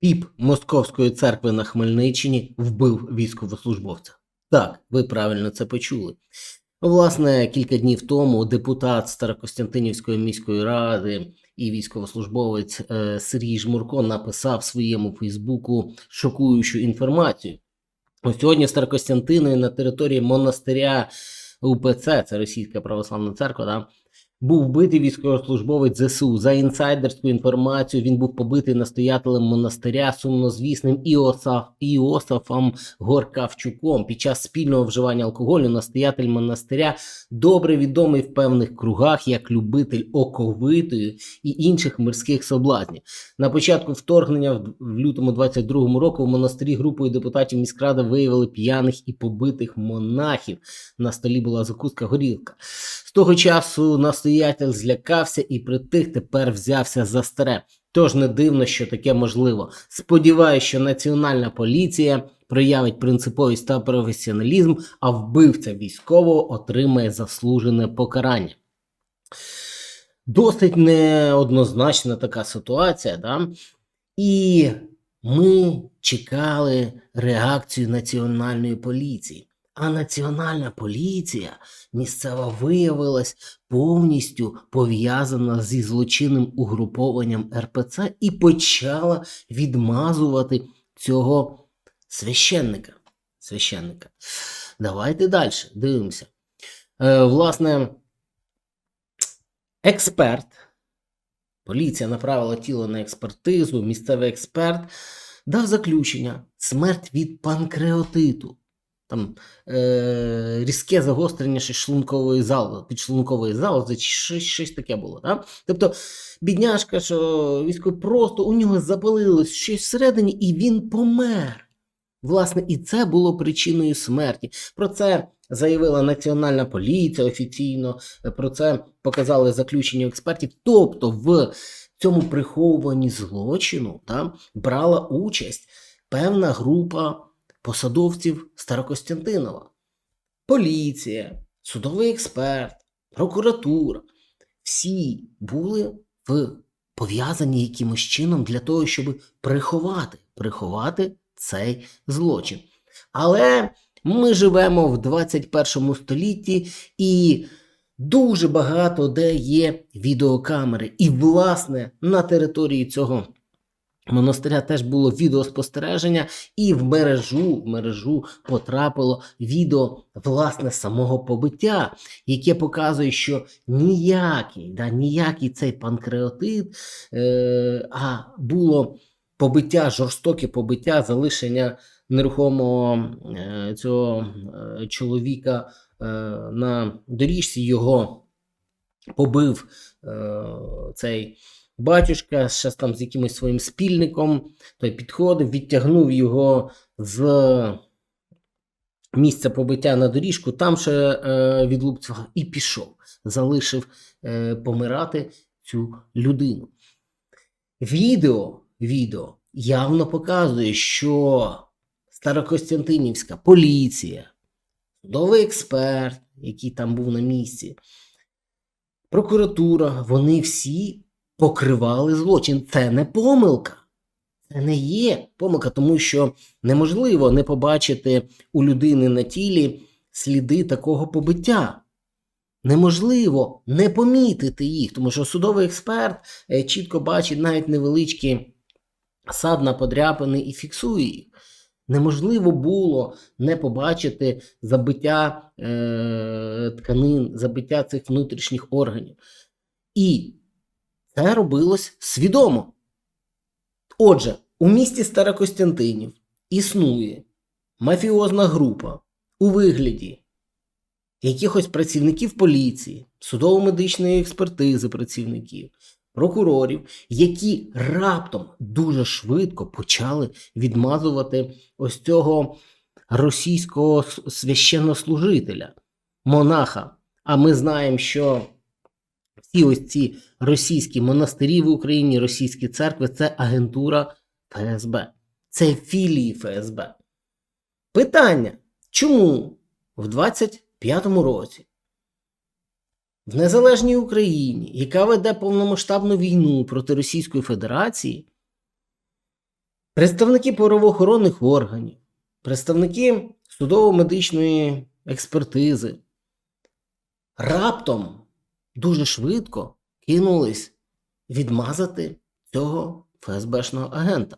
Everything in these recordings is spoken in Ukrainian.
Піп Московської церкви на Хмельниччині вбив військовослужбовця. Так, ви правильно це почули. Власне, кілька днів тому депутат Старокостянтинівської міської ради і військовослужбовець е, Сергій Жмурко написав своєму Фейсбуку шокуючу інформацію. Ось сьогодні в Старокостянтинові на території монастиря УПЦ, це Російська Православна Церква, да, був вбитий військовослужбовець ЗСУ. За інсайдерську інформацію він був побитий настоятелем монастиря сумнозвісним Іосаф, Іосафом Горкавчуком. Під час спільного вживання алкоголю настоятель монастиря добре відомий в певних кругах як любитель оковитої і інших мирських соблазнів. На початку вторгнення в лютому 22-му року в монастирі групою депутатів міськради виявили п'яних і побитих монахів. На столі була закуска горілка. З того часу настоятель злякався і притих тепер взявся за старе. Тож не дивно, що таке можливо. Сподіваюся, що національна поліція проявить принциповість та професіоналізм, а вбивця військового отримає заслужене покарання. Досить неоднозначна така ситуація, да? і ми чекали реакцію національної поліції. А національна поліція місцева виявилась повністю пов'язана зі злочинним угрупованням РПЦ і почала відмазувати цього священника. священника. Давайте далі дивимося. Е, власне, експерт. Поліція направила тіло на експертизу. Місцевий експерт дав заключення: смерть від панкреатиту. Там е, різке загострення шлункової залози, підшлункової залози, чи щось, щось таке було. Да? Тобто, бідняшка, що військовий просто у нього запалилось щось всередині, і він помер. Власне, і це було причиною смерті. Про це заявила Національна поліція офіційно, про це показали заключення експертів. Тобто, в цьому приховуванні злочину да, брала участь певна група посадовців Старокостянтинова. Поліція, судовий експерт, прокуратура. Всі були в пов'язані якимось чином для того, щоб приховати, приховати цей злочин. Але ми живемо в 21 столітті і дуже багато де є відеокамери. І, власне, на території цього монастиря теж було відеоспостереження, і в мережу, в мережу потрапило відео власне самого побиття, яке показує, що ніякий, да, ніякий цей панкреатит, е, а було побиття, жорстоке побиття, залишення нерухомого е, цього е, чоловіка е, на доріжці, його побив е, цей батюшка ще там з якимось своїм спільником, той підходив, відтягнув його з місця побиття на доріжку, там ще е, відлупцював і пішов, залишив е, помирати цю людину. Відео, відео явно показує, що Старокостянтинівська поліція, судовий експерт, який там був на місці, прокуратура, вони всі покривали злочин. Це не помилка. Це не є помилка, тому що неможливо не побачити у людини на тілі сліди такого побиття. Неможливо не помітити їх, тому що судовий експерт е, чітко бачить навіть невеличкі садна подряпини і фіксує їх. Неможливо було не побачити забиття е, тканин, забиття цих внутрішніх органів. І це робилось свідомо. Отже, у місті Старокостянтинів існує мафіозна група у вигляді якихось працівників поліції, судово-медичної експертизи працівників, прокурорів, які раптом дуже швидко почали відмазувати ось цього російського священнослужителя, монаха. А ми знаємо, що всі ось ці російські монастирі в Україні, російські церкви це агентура ФСБ, це філії ФСБ. Питання: чому в 25-му році в незалежній Україні, яка веде повномасштабну війну проти Російської Федерації, Представники правоохоронних органів, представники судово-медичної експертизи раптом дуже швидко кинулись відмазати цього ФСБшного агента.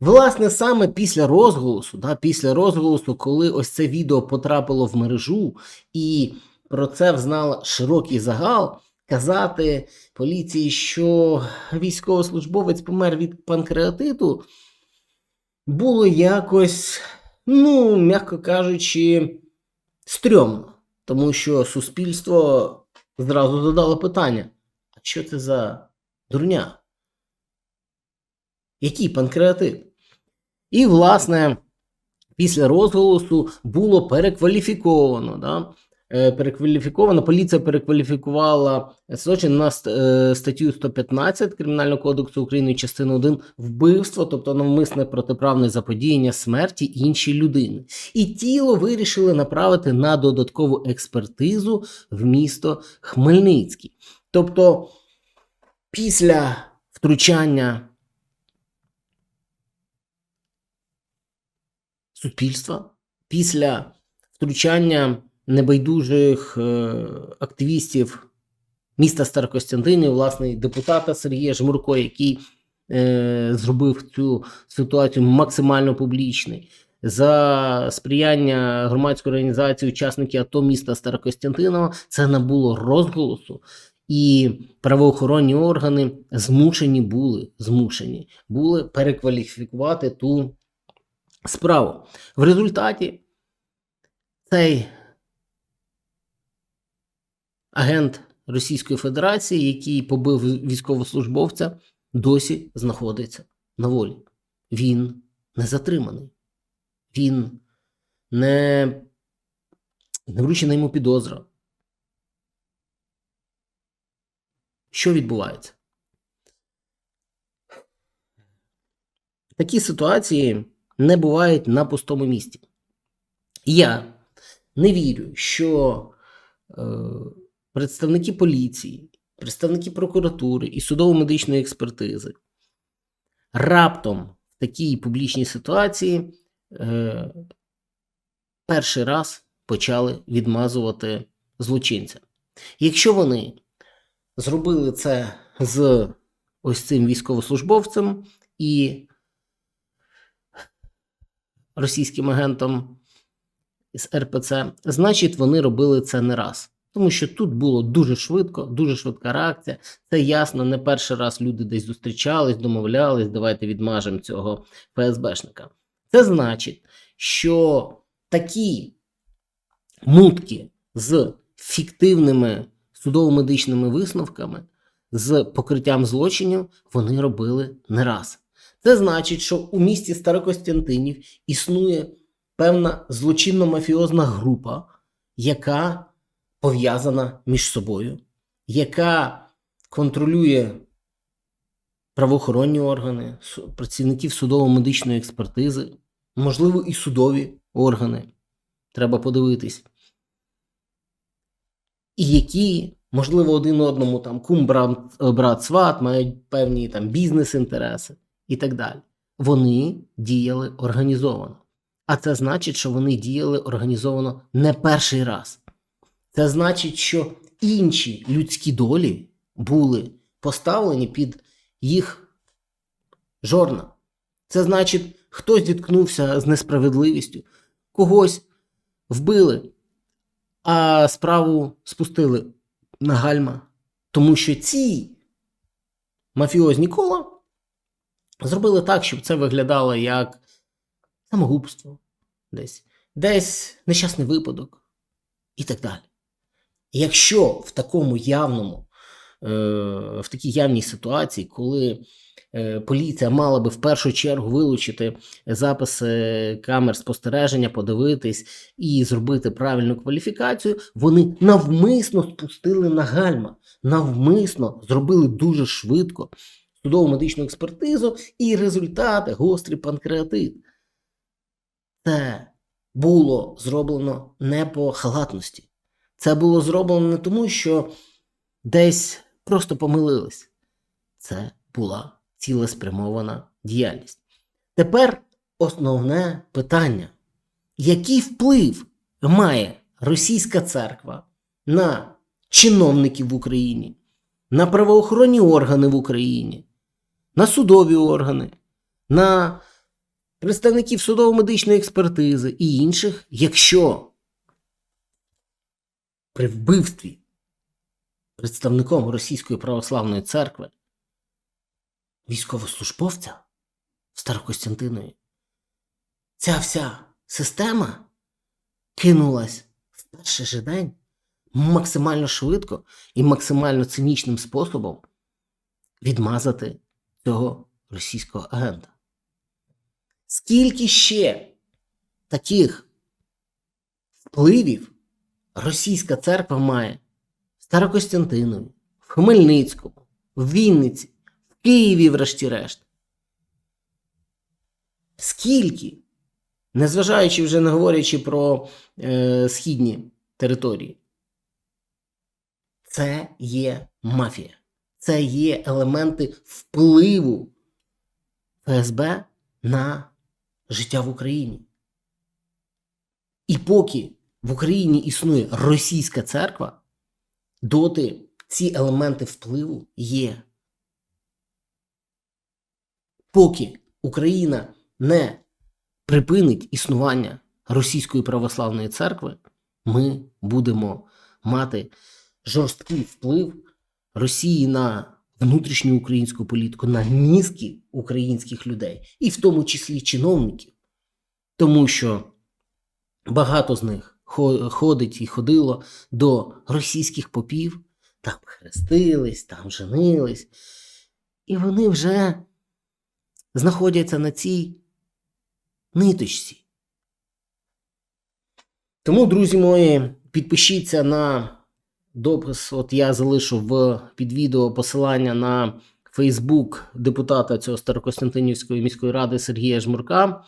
Власне, саме після розголосу, да, після розголосу, коли ось це відео потрапило в мережу, і про це взнав широкий загал, казати поліції, що військовослужбовець помер від панкреатиту, було якось, ну, м'яко кажучи, стрьомно. Тому що суспільство зразу задала питання: а що це за дурня? Який панкреатит? І, власне, після розголосу було перекваліфіковано. Да? Е, Перекваліфіковано, поліція перекваліфікувала злочин на е, статтю 115 Кримінального кодексу України, частину 1 вбивство, тобто навмисне протиправне заподіяння смерті іншій людини. І тіло вирішили направити на додаткову експертизу в місто Хмельницький. Тобто, після втручання суспільства, після втручання небайдужих е, активістів міста Старокостянтинів, власне, депутата Сергія Жмурко, який е, зробив цю ситуацію максимально публічною, за сприяння громадської організації учасники АТО міста Старокостянтинова, це набуло розголосу. І правоохоронні органи змушені були, змушені були перекваліфікувати ту справу. В результаті цей агент Російської Федерації, який побив військовослужбовця, досі знаходиться на волі. Він не затриманий. Він не, не вручена йому підозра. Що відбувається? Такі ситуації не бувають на пустому місці. Я не вірю, що е, представники поліції, представники прокуратури і судово-медичної експертизи раптом в такій публічній ситуації е, перший раз почали відмазувати злочинця. Якщо вони зробили це з ось цим військовослужбовцем і російським агентом з РПЦ, значить, вони робили це не раз. Тому що тут було дуже швидко, дуже швидка реакція. Це ясно, не перший раз люди десь зустрічались, домовлялись, давайте відмажемо цього ФСБшника. Це значить, що такі мутки з фіктивними судово-медичними висновками, з покриттям злочинів, вони робили не раз. Це значить, що у місті Старокостянтинів існує певна злочинно-мафіозна група, яка пов'язана між собою, яка контролює правоохоронні органи, працівників судово-медичної експертизи, можливо, і судові органи. Треба подивитись. І які, можливо, один одному там кум, брат, сват, мають певні там бізнес-інтереси і так далі. Вони діяли організовано. А це значить, що вони діяли організовано не перший раз. Це значить, що інші людські долі були поставлені під їх жорна. Це значить, хтось зіткнувся з несправедливістю, когось вбили, а справу спустили на гальма. Тому що ці мафіозні кола зробили так, щоб це виглядало як самогубство, десь, десь нещасний випадок і так далі. Якщо в такому явному, е, в такій явній ситуації, коли е, поліція мала би в першу чергу вилучити записи камер спостереження, подивитись і зробити правильну кваліфікацію, вони навмисно спустили на гальма, навмисно зробили дуже швидко судово медичну експертизу і результати гострий панкреатит. Це було зроблено не по халатності. Це було зроблено не тому, що десь просто помилились. Це була цілеспрямована діяльність. Тепер основне питання: який вплив має російська церква на чиновників в Україні, на правоохоронні органи в Україні, на судові органи, на представників судово-медичної експертизи і інших, якщо при вбивстві представником Російської православної церкви військовослужбовця в Старокостянтинові ця вся система кинулась в перший же день максимально швидко і максимально цинічним способом відмазати цього російського агента. Скільки ще таких впливів російська церква має в Старокостянтинові, в Хмельницькому, в Вінниці, в Києві, врешті-решт? Скільки? Незважаючи вже не говорячи про е, східні території. Це є мафія. Це є елементи впливу ФСБ на життя в Україні. І поки в Україні існує російська церква, доти ці елементи впливу є. Поки Україна не припинить існування Російської православної церкви, ми будемо мати жорсткий вплив Росії на внутрішню українську політику, на мізки українських людей, і в тому числі чиновників, тому що багато з них ходить і ходило до російських попів, там хрестились, там женились, і вони вже знаходяться на цій ниточці. Тому, друзі мої, підпишіться на допис. От я залишу в під відео посилання на Фейсбук депутата цього Старокостянтинівської міської ради Сергія Жмурка.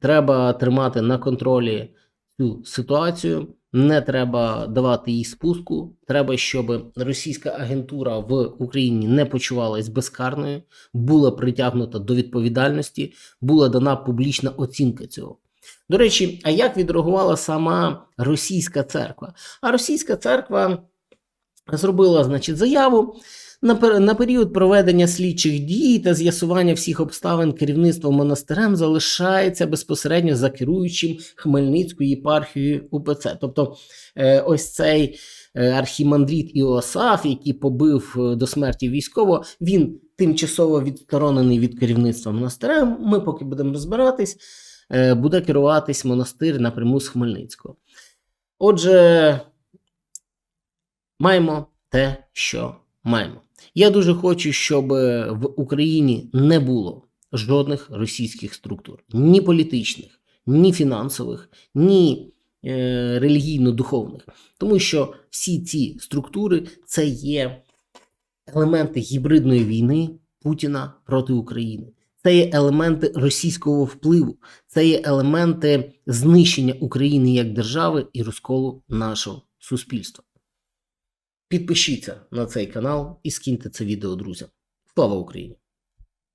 Треба тримати на контролі цю ситуацію. Не треба давати їй спуску. Треба, щоб російська агентура в Україні не почувалась безкарною, була притягнута до відповідальності, була дана публічна оцінка цього. До речі, а як відреагувала сама російська церква? А російська церква зробила, значить, заяву. На, період проведення слідчих дій та з'ясування всіх обставин керівництво монастирем залишається безпосередньо за керуючим Хмельницькою єпархією УПЦ. Тобто, е, ось цей е, архімандрит Іосаф, який побив е, до смерті військово, він тимчасово відсторонений від керівництва монастирем. Ми поки будемо розбиратись, буде керуватись монастир напряму з Хмельницького. Отже, маємо те, що маємо. Я дуже хочу, щоб е, в Україні не було жодних російських структур, ні політичних, ні фінансових, ні е, релігійно-духовних. Тому що всі ці структури це є елементи гібридної війни Путіна проти України. Це є елементи російського впливу, це є елементи знищення України як держави і розколу нашого суспільства. Підпишіться на цей канал і скиньте це відео друзям. Слава Україні!